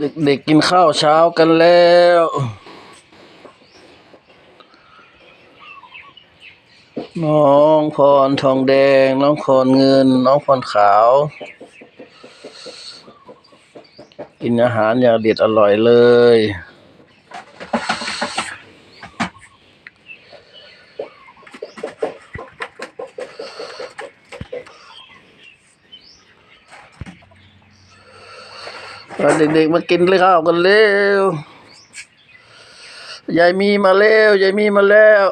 เด็กๆกินข้าวเช้ากันแล้ว น้องพรทองแดง น้องพรเงิน น้องพรขาว กินอาหารอย่างเด็ดอร่อยเลย เอาเด็กๆมากินข้าวกันเร็วยายมีมาแล้วยายมีมาแล้ว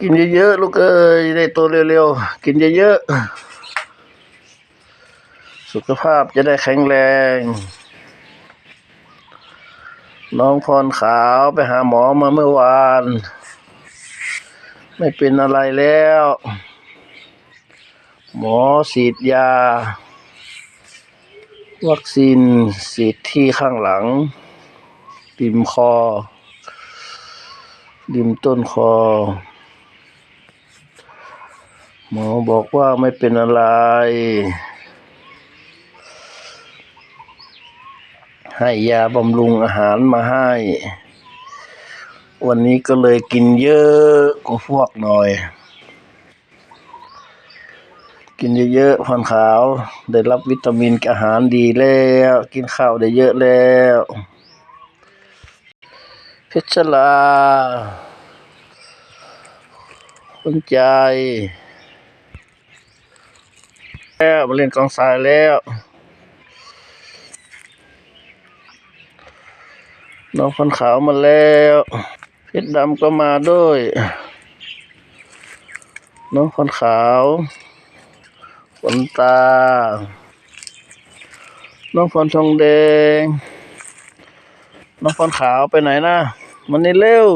กินเยอะๆลูกเอ้ยได้โตเร็วๆกินเยอะๆสุขภาพจะได้แข็งแรง น้องพรขาวไปหาหมอมาเมื่อวาน ไม่เป็นอะไรแล้ว หมอฉีดยา วัคซีนฉีดที่ข้างหลัง ริมคอ ริมต้นคอ หมอบอกว่าไม่เป็นอะไร ให้ยาบำรุงอาหารมาให้ วันนี้ก็เลยกินเยอะกว่าพวกหน่อย กินเยอะๆพันขาว ได้รับวิตามินอาหารดีแล้ว กินข้าวได้เยอะแล้ว เพชรลาคนใจแล้วมาเล่นกองทรายแล้วน้องคนขาวมาแล้ว เพชรดำก็มาด้วย น้องคนขาว ขนตา น้องพรทองแดง น้องพรขาวไปไหนนะมันนี่เร็ว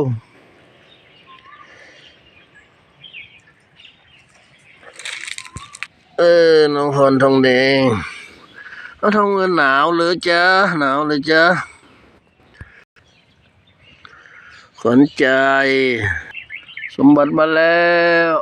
เออ น้องพรทองแดง น้องทองเงินหนาวเลยจ้าหนาวเลยจ้าขนใจ สมบัติมาแล้ว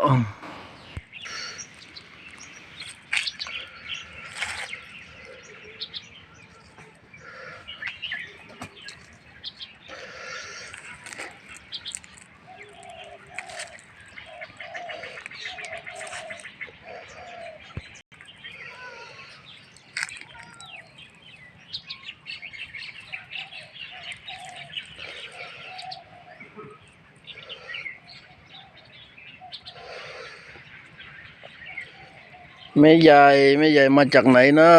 แม่ใหญ่แม่ใหญ่มาจากไหนนะ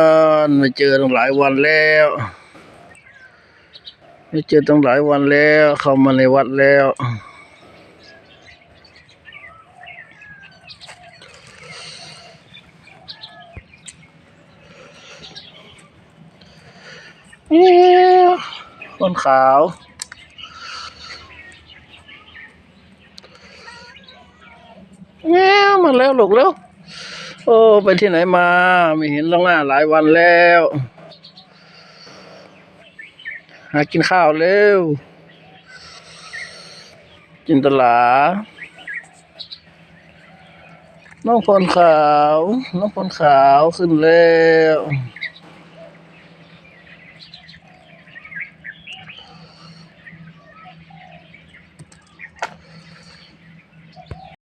ไม่เจอตั้งหลายวันแล้ว ไม่เจอตั้งหลายวันแล้ว เข้ามาในวัดแล้วเอ๊ะคนขาวแง่มาแล้วหลกแล้ว โอ้ ไปที่ไหนมา ไม่เห็นล่วงหน้าหลายวันแล้ว หากินข้าวเร็ว จินตลา น้องพลขาว น้องพลขาวขึ้นแล้ว